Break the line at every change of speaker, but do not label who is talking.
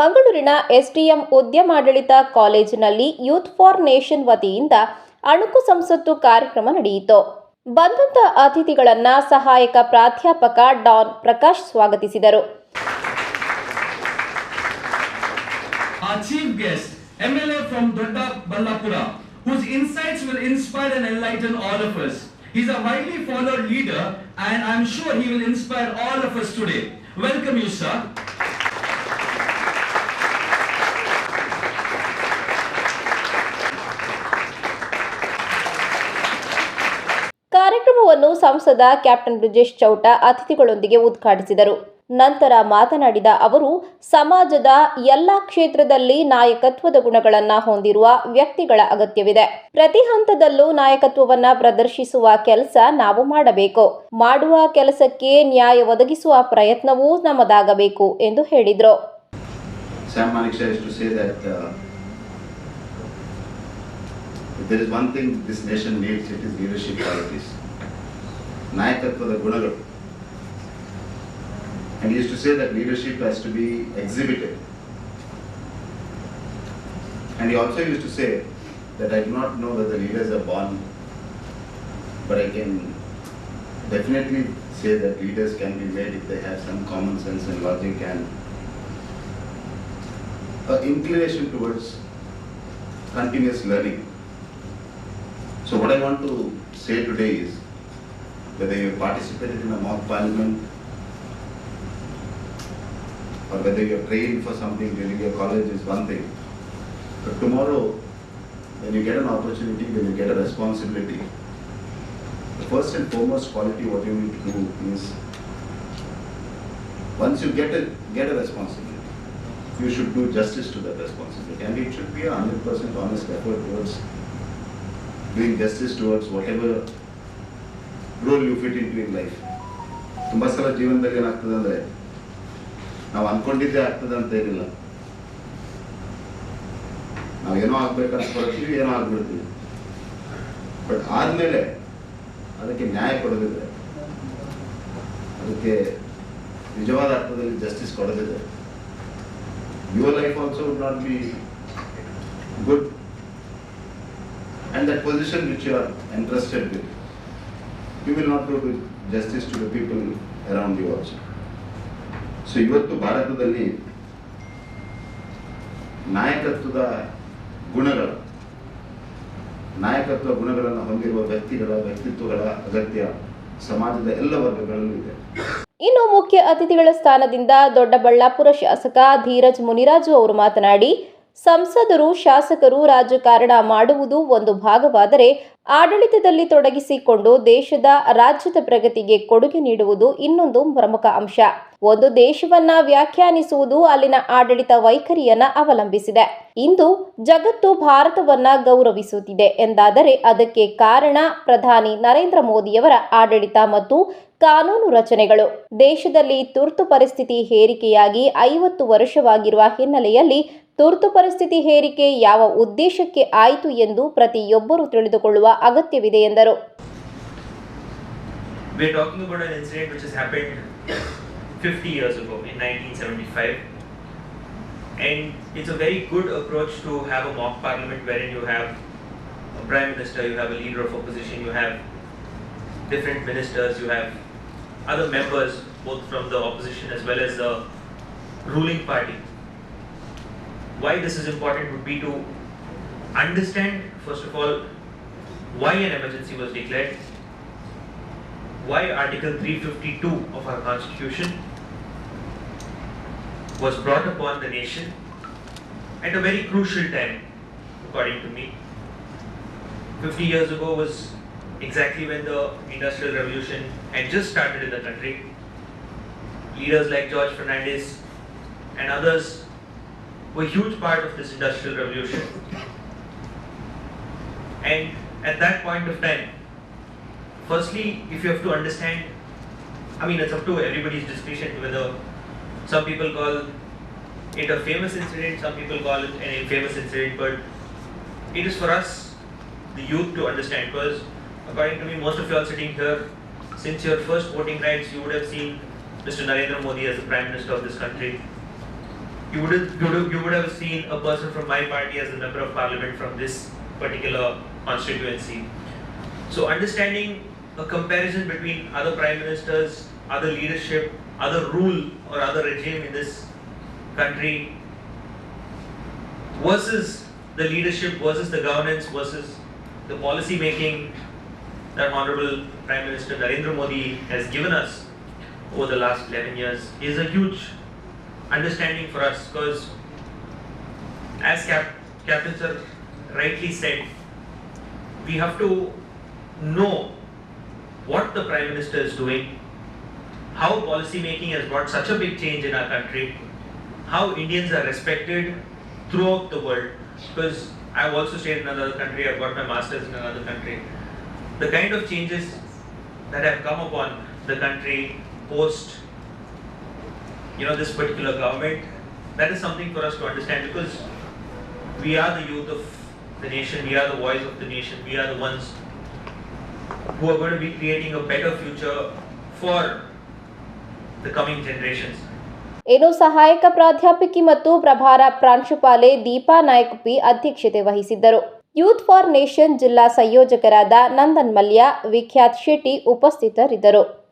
ಮಂಗಳೂರಿನ ಎಸ್ಡಿಎಂ ಉದ್ಯಮಾಡಳಿತ ಕಾಲೇಜಿನಲ್ಲಿ youth for nation ವತಿಯಿಂದ ಅಣುಕು ಸಂಸತ್ತು ಕಾರ್ಯಕ್ರಮ ನಡೆಯಿತು ಬಂದಂತ ಅತಿಥಿಗಳನ್ನ ಸಹಾಯಕ ಪ್ರಾಧ್ಯಾಪಕ ಡಾನ್ ಪ್ರಕಾಶ್ ಸ್ವಾಗತಿಸಿದರು
whose insights will inspire and enlighten all of us. He's a widely followed leader and I'm sure he will inspire all of us today. Welcome you, sir.
ಕಾರ್ಯಕ್ರಮವನ್ನು ಸಂಸದ ಕ್ಯಾಪ್ಟನ್ ಬ್ರಿಜೇಶ್ ಚೌಟ ಅತಿಥಿಗಳೊಂದಿಗೆ ಉದ್ಘಾಟಿಸಿದರು. ನಂತರ ಮಾತನಾಡಿದ ಅವರು ಸಮಾಜದ ಎಲ್ಲ ಕ್ಷೇತ್ರದಲ್ಲಿ ನಾಯಕತ್ವದ ಗುಣಗಳನ್ನು ಹೊಂದಿರುವ ವ್ಯಕ್ತಿಗಳ ಅಗತ್ಯವಿದೆ. ಪ್ರತಿ ಹಂತದಲ್ಲೂ ನಾಯಕತ್ವವನ್ನ ಪ್ರದರ್ಶಿಸುವ ಕೆಲಸ ನಾವು ಮಾಡಬೇಕು. ಮಾಡುವ ಕೆಲಸಕ್ಕೆ ನ್ಯಾಯ ಒದಗಿಸುವ ಪ್ರಯತ್ನವೂ ನಮ್ಮದಾಗಬೇಕು ಎಂದು ಹೇಳಿದರು.
uh, there is one thing this nation needs, it is leadership qualities. ನಾಯಕತ್ವದ ಗುಣಗಳು And he used to say that leadership has to be exhibited. And he also used to say that I do not know whether leaders are born, but I can definitely say that leaders can be made if they have some common sense and logic and a inclination towards continuous learning. So what I want to say today is whether you have participated in a mock parliament or whether you are trained for something during your college is one thing. But tomorrow, when you get an opportunity, when you get a responsibility, the first and foremost quality what you need to do is once you get a get a responsibility, you should do justice to that responsibility. And it should be a hundred percent honest effort towards doing justice towards whatever role you fit into in life ತುಂಬ ಸಲ ಜೀವನದಲ್ಲಿ ಏನಾಗ್ತದೆ ಅಂದ್ರೆ, ನಾವು ಅಂದ್ಕೊಂಡಿದ್ದೇ ಆಗ್ತದೆ ಅಂತ ಏನಿಲ್ಲ. ಏನೋ ಆಗ್ಬೇಕಂತ ಬರ್ತೀವಿ ಏನೋ ಆಗ್ಬಿಡ್ತೀವಿ. ಬಟ್ ಆದಮೇಲೆ ಅದಕ್ಕೆ ನ್ಯಾಯ ಕೊಡೋದಿದೆ. ಅದಕ್ಕೆ ನಿಜವಾದ ಅರ್ಥದಲ್ಲಿ justice ಕೊಡೋದಿದೆ. Your life also would not be good and that position which you are interested with you will not do justice to the people around around you so ಇವತ್ತು ಭಾರತದಲ್ಲಿ ನಾಯಕತ್ವದ ಗುಣಗಳು, ನಾಯಕತ್ವ ಗುಣಗಳನ್ನು ಹೊಂದಿರುವ ವ್ಯಕ್ತಿಗಳ ವ್ಯಕ್ತಿತ್ವಗಳ ಅಗತ್ಯ ಸಮಾಜದ ಎಲ್ಲ ವರ್ಗಗಳಲ್ಲೂ ಇದೆ.
ಇನ್ನು ಮುಖ್ಯ ಅತಿಥಿಗಳ ಸ್ಥಾನದಿಂದ ದೊಡ್ಡಬಳ್ಳಾಪುರ ಶಾಸಕ ಧೀರಜ್ ಮುನಿರಾಜು ಅವರು ಮಾತನಾಡಿ ಸಂಸದರು, ಶಾಸಕರು ರಾಜಕಾರಣ ಮಾಡುವುದು ಒಂದು ಭಾಗವಾದರೆ ಆಡಳಿತದಲ್ಲಿ ತೊಡಗಿಸಿಕೊಂಡು ದೇಶದ ರಾಜ್ಯದ ಪ್ರಗತಿಗೆ ಕೊಡುಗೆ ನೀಡುವುದು ಇನ್ನೊಂದು ಪ್ರಮುಖ ಅಂಶ. ಒಂದು ದೇಶವನ್ನ ವ್ಯಾಖ್ಯಾನಿಸುವುದು ಅಲ್ಲಿನ ಆಡಳಿತ ವೈಖರಿಯನ್ನ ಅವಲಂಬಿಸಿದೆ. ಇಂದು ಜಗತ್ತು ಭಾರತವನ್ನ ಗೌರವಿಸುತ್ತಿದೆ ಎಂದಾದರೆ ಅದಕ್ಕೆ ಕಾರಣ ಪ್ರಧಾನಿ ನರೇಂದ್ರ ಮೋದಿಯವರ ಆಡಳಿತ ಮತ್ತು ಕಾನೂನು ರಚನೆಗಳು. ದೇಶದಲ್ಲಿ ತುರ್ತು ಪರಿಸ್ಥಿತಿ ಹೇರಿಕೆಯಾಗಿ ಐವತ್ತು ವರ್ಷವಾಗಿರುವ ಹಿನ್ನೆಲೆಯಲ್ಲಿ ತುರ್ತು ಪರಿಸ್ಥಿತಿ ಹೇರಿಕೆ ಯಾವ ಉದ್ದೇಶಕ್ಕೆ ಆಯಿತು ಎಂದು ಪ್ರತಿಯೊಬ್ಬರು ತಿಳಿದುಕೊಳ್ಳುವ ಅಗತ್ಯವಿದೆ ಎಂದರು
talking about which has happened 50 years ago in 1975. And it's a very good approach to have a mock parliament wherein you have a prime minister, you have a leader of opposition, you have different ministers, you have other members, both from the opposition as well as the ruling party. Why this is important would be to understand, first of all, why an emergency was declared, why Article 352 of our Constitution was brought upon the nation at a very crucial time, according to me. 50 years ago was exactly when the Industrial Revolution had just started in the country. Leaders like George Fernandez and others were a huge part of this Industrial Revolution. And at that point of time, firstly, if you have to understand, I mean, it's up to everybody's discretion whether some people call it a famous incident, some people call it an infamous incident, but it is for us, the youth, to understand. Because according to me, most of you all sitting here, since your first voting rights, you would have seen Mr. Narendra Modi as the Prime Minister of this country. You would you would, you would have seen a person from my party as a member of parliament from this particular constituency. So understanding a comparison between other prime ministers, other leadership, other rule or other regime in this country versus the leadership versus the governance versus the policy making that Honorable Prime Minister Narendra Modi has given us over the last 11 years is a huge understanding for us because as Cap- Captain Sir rightly said, we have to know what the Prime Minister is doing, how policy making has brought such a big change in our country, how Indians are respected throughout the world. Because I've also stayed in another country, I've got my masters in another country. The kind of changes that have come upon the country post you know this particular government that is something for us to understand because we are the youth of the nation we are the voice of the nation we are the ones who are going to be creating a better future for the coming generations
ಇನ್ನು ಸಹಾಯಕ ಪ್ರಾಧ್ಯಾಪಕಿ ಮತ್ತು ಪ್ರಭಾರ ಪ್ರಾಂಶುಪಾಲೆ Deepa Nayak P ಅಧ್ಯಕ್ಷತೆ ವಹಿಸಿದ್ದರು youth for nation ಜಿಲ್ಲಾ ಸಂಯೋಜಕರಾದ ನಂದನ್ ಮಲ್ಯ ವಿಖ್ಯಾತ್ ಶೆಟ್ಟಿ ಉಪಸ್ಥಿತರಿದ್ದರು